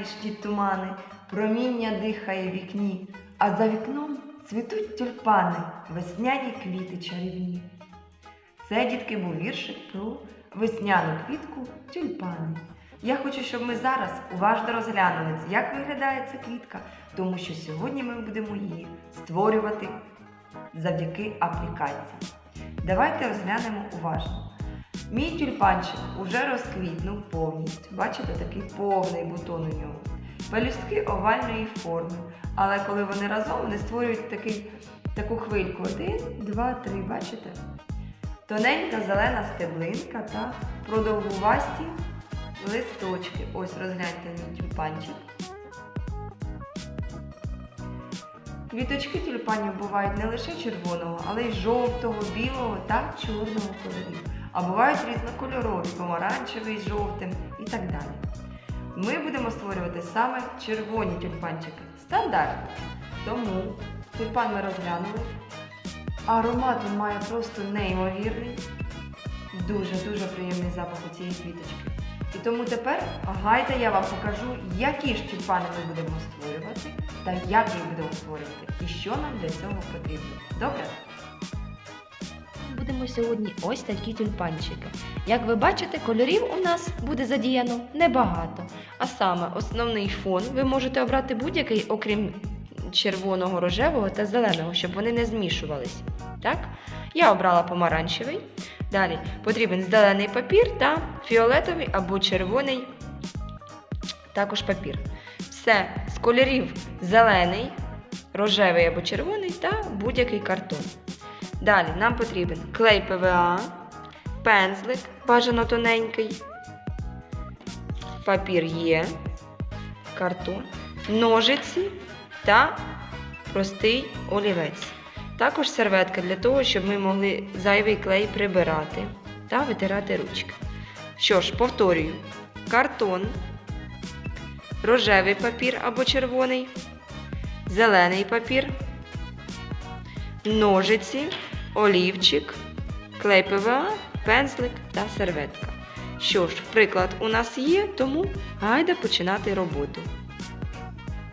ранішні тумани, проміння дихає в вікні, а за вікном цвітуть тюльпани, весняні квіти чарівні. Це, дітки, був віршик про весняну квітку тюльпани. Я хочу, щоб ми зараз уважно розглянули, як виглядає ця квітка, тому що сьогодні ми будемо її створювати завдяки аплікації. Давайте розглянемо уважно. Мій тюльпанчик уже розквітнув повністю. Бачите, такий повний бутон у нього. Пелюстки овальної форми. Але коли вони разом, вони створюють такий, таку хвильку. Один, два, три, бачите? Тоненька зелена стеблинка та продовгувасті листочки. Ось розгляньте мій тюльпанчик. Квіточки тюльпанів бувають не лише червоного, але й жовтого, білого та чорного кольорів. А бувають різнокольорові, помаранчевий жовтим і так далі. Ми будемо створювати саме червоні тюльпанчики. Стандартно. Тому тюльпан ми розглянули. Аромат він має просто неймовірний. Дуже-дуже приємний запах у цієї квіточки. І тому тепер гайте я вам покажу, які ж тюльпани ми будемо створювати та як їх будемо створювати і що нам для цього потрібно. Добре? Будемо сьогодні ось такі тюльпанчики. Як ви бачите, кольорів у нас буде задіяно небагато. А саме основний фон ви можете обрати будь-який, окрім червоного, рожевого та зеленого, щоб вони не змішувались. Так? Я обрала помаранчевий. Далі потрібен зелений папір та фіолетовий або червоний також папір. Все з кольорів зелений, рожевий або червоний та будь-який картон. Далі нам потрібен клей ПВА, пензлик, бажано тоненький, папір є, картон, ножиці та простий олівець. Також серветка для того, щоб ми могли зайвий клей прибирати та витирати ручки. Що ж, повторюю: картон, рожевий папір або червоний, зелений папір, ножиці, олівчик, клей ПВА, пензлик та серветка. Що ж, приклад у нас є, тому гайда починати роботу.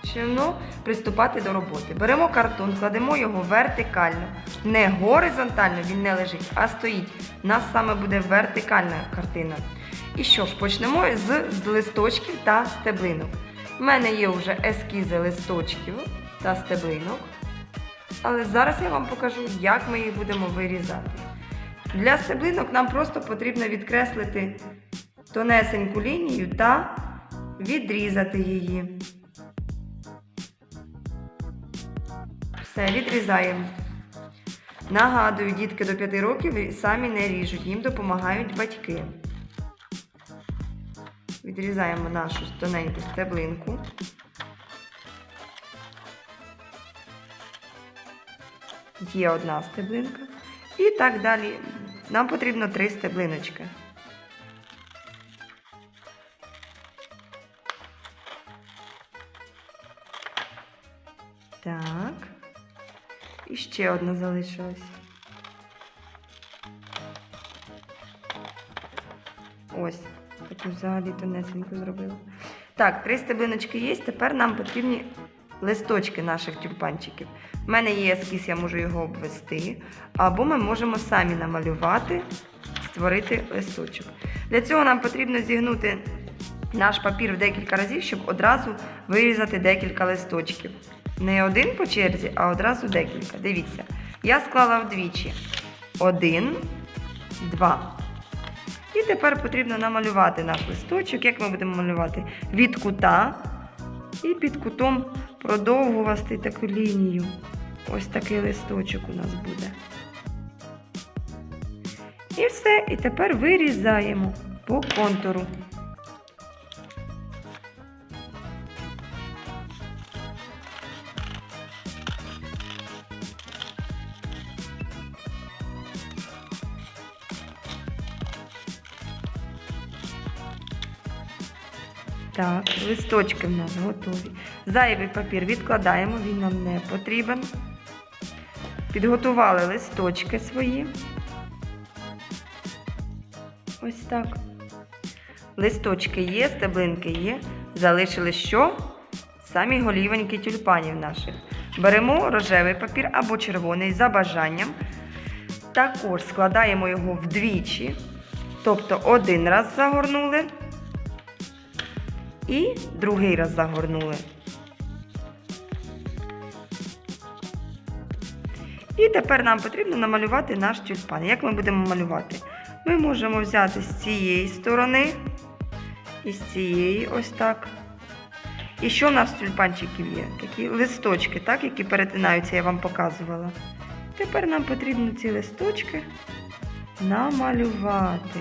Почнемо приступати до роботи. Беремо картон, кладемо його вертикально. Не горизонтально він не лежить, а стоїть. У нас саме буде вертикальна картина. І що ж, почнемо з, з листочків та стеблинок. У мене є вже ескізи листочків та стеблинок. Але зараз я вам покажу, як ми їх будемо вирізати. Для стеблинок нам просто потрібно відкреслити тонесеньку лінію та відрізати її. Все, відрізаємо. Нагадую, дітки до 5 років самі не ріжуть, їм допомагають батьки. Відрізаємо нашу тоненьку стеблинку. Є одна стеблинка. І так далі. Нам потрібно три стеблиночки. Так. І ще одна залишилась. Ось, таку взагалі тонесеньку зробила. Так, три стеблиночки є. Тепер нам потрібні листочки наших тюльпанчиків. У мене є ескіз, я можу його обвести. Або ми можемо самі намалювати, створити листочок. Для цього нам потрібно зігнути наш папір в декілька разів, щоб одразу вирізати декілька листочків. Не один по черзі, а одразу декілька. Дивіться. Я склала вдвічі. Один, два. І тепер потрібно намалювати наш листочок. Як ми будемо малювати? Від кута і під кутом продовжувати таку лінію. Ось такий листочок у нас буде. І все. І тепер вирізаємо по контуру. Так, листочки в нас готові. Зайвий папір відкладаємо, він нам не потрібен. Підготували листочки свої. Ось так. Листочки є, стеблинки є. Залишилось що? Самі голівенькі тюльпанів наших. Беремо рожевий папір або червоний за бажанням. Також складаємо його вдвічі. Тобто один раз загорнули і другий раз загорнули. І тепер нам потрібно намалювати наш тюльпан. Як ми будемо малювати? Ми можемо взяти з цієї сторони і з цієї ось так. І що в нас тюльпанчиків є? Такі листочки, так, які перетинаються, я вам показувала. Тепер нам потрібно ці листочки намалювати.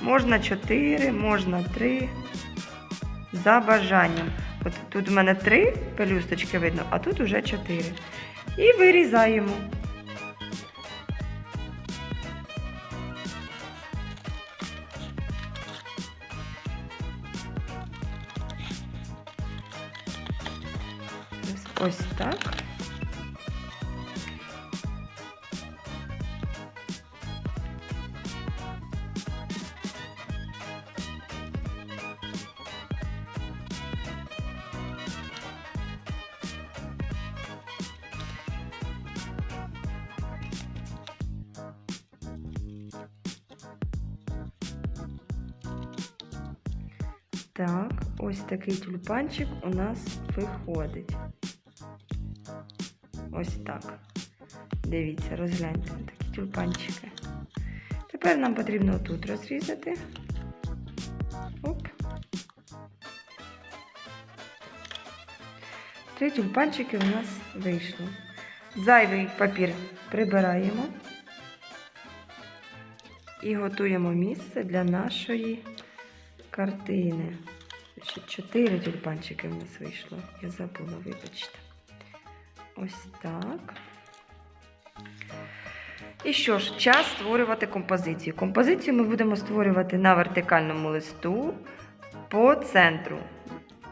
Можна 4, можна 3. За бажанням. От тут у мене три пелюсточки видно, а тут уже чотири. І вирізаємо. Ось- так. Так, ось такий тюльпанчик у нас виходить. Ось так. Дивіться, розгляньте такі тюльпанчики. Тепер нам потрібно тут розрізати. Оп. Три тюльпанчики у нас вийшло. Зайвий папір прибираємо і готуємо місце для нашої картини. Ще чотири тюльпанчики в нас вийшло. Я забула, вибачте. Ось так. І що ж, час створювати композицію. Композицію ми будемо створювати на вертикальному листу по центру.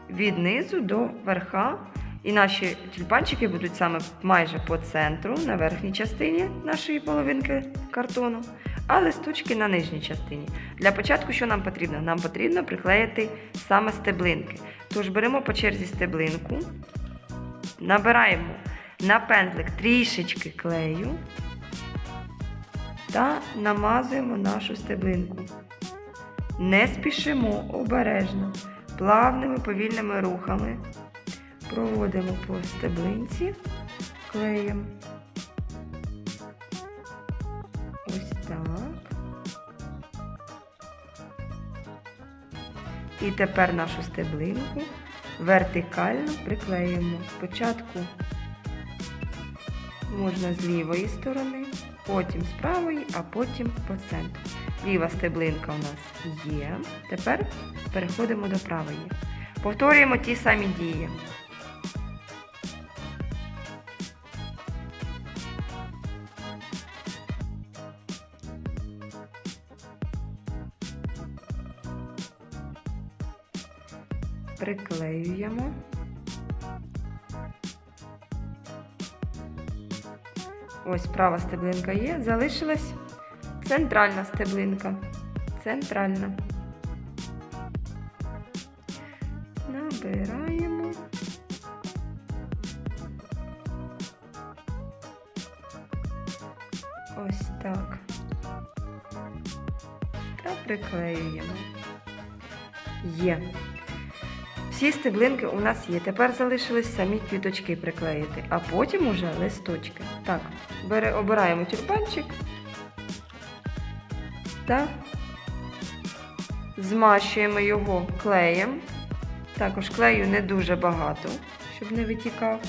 Від низу до верха. І наші тюльпанчики будуть саме майже по центру, на верхній частині нашої половинки картону, а листочки на нижній частині. Для початку що нам потрібно? Нам потрібно приклеїти саме стеблинки. Тож беремо по черзі стеблинку, набираємо на пензлик трішечки клею та намазуємо нашу стеблинку. Не спішимо обережно, плавними повільними рухами проводимо по стеблинці клеєм. І тепер нашу стеблинку вертикально приклеїмо. Спочатку можна з лівої сторони, потім з правої, а потім по центру. Ліва стеблинка у нас є. Тепер переходимо до правої. Повторюємо ті самі дії. Приклеюємо. Ось права стеблинка є. Залишилась центральна стеблинка. Центральна. Набираємо. Ось так. Та приклеюємо. Є. Всі стеблинки у нас є. Тепер залишились самі квіточки приклеїти, а потім уже листочки. Так, бере, обираємо тюльпанчик та змащуємо його клеєм. Також клею не дуже багато, щоб не витікав.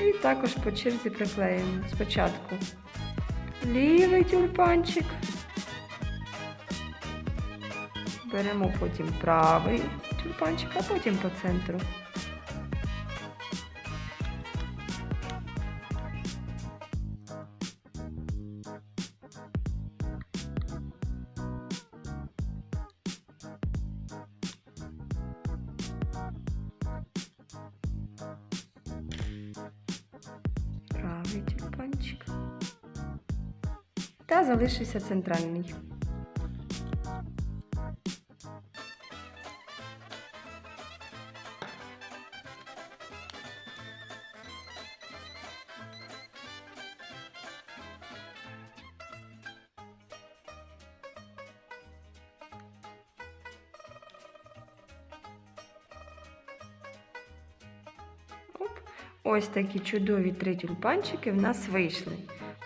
І також по черзі приклеїмо спочатку лівий тюльпанчик. Беремо потім правий тюльпанчик, а потім по центру. Та залишився центральний. Ось такі чудові три тюльпанчики в нас вийшли.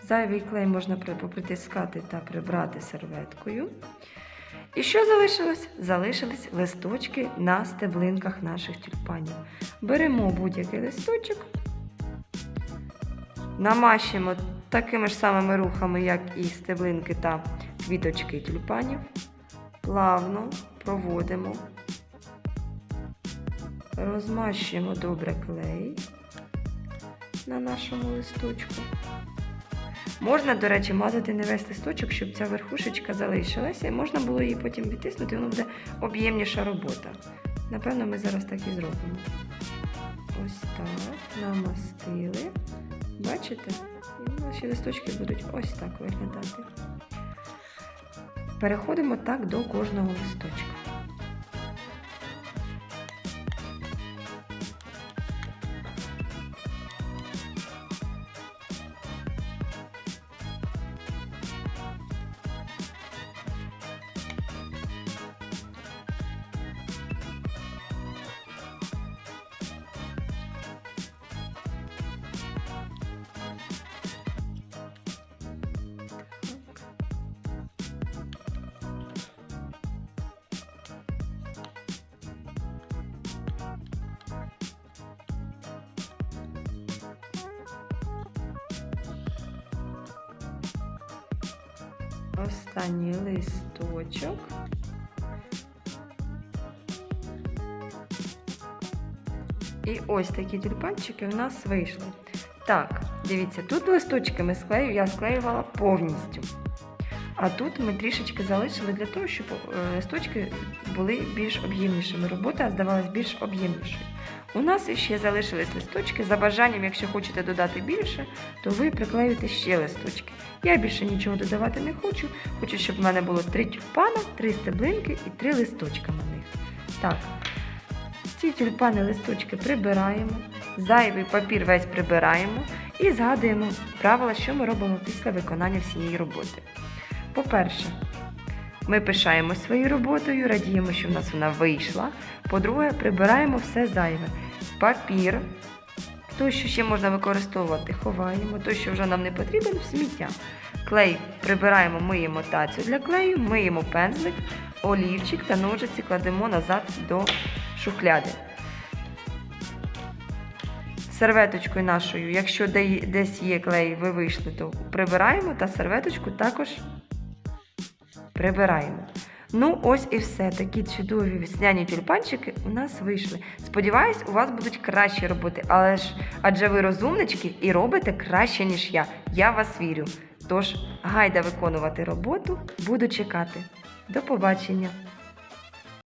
Зайвий клей можна попритискати та прибрати серветкою. І що залишилось? Залишились листочки на стеблинках наших тюльпанів. Беремо будь-який листочок, намащуємо такими ж самими рухами, як і стеблинки та квіточки тюльпанів. Плавно проводимо, розмащуємо добре клей на нашому листочку. Можна, до речі, мазати не весь листочок, щоб ця верхушечка залишилася, і можна було її потім відтиснути, воно буде об'ємніша робота. Напевно, ми зараз так і зробимо. Ось так, намастили. Бачите? І наші листочки будуть ось так виглядати. Переходимо так до кожного листочка. Останній листочок. І ось такі тюльпанчики в нас вийшли. Так, дивіться, тут листочки ми склею, я склеювала повністю. А тут ми трішечки залишили для того, щоб е, листочки були більш об'ємнішими. Робота здавалась більш об'ємнішою. У нас ще залишились листочки. За бажанням, якщо хочете додати більше, то ви приклеюєте ще листочки. Я більше нічого додавати не хочу. Хочу, щоб в мене було три тюльпана, три стеблинки і три листочка на них. Так, ці тюльпани листочки прибираємо, зайвий папір весь прибираємо і згадуємо правила, що ми робимо після виконання всієї роботи. По-перше, ми пишаємо своєю роботою, радіємо, що в нас вона вийшла. По-друге, прибираємо все зайве. Папір, той, що ще можна використовувати, ховаємо, той, що вже нам не потрібен, в сміття. Клей прибираємо, миємо тацю для клею, миємо пензлик, олівчик та ножиці кладемо назад до шухляди. Серветочкою нашою, якщо десь є клей, ви вийшли, то прибираємо та серветочку також прибираємо. Ну, ось і все. Такі чудові весняні тюльпанчики у нас вийшли. Сподіваюсь, у вас будуть кращі роботи, але ж адже ви розумнички і робите краще, ніж я. Я вас вірю. Тож, гайда виконувати роботу, буду чекати. До побачення!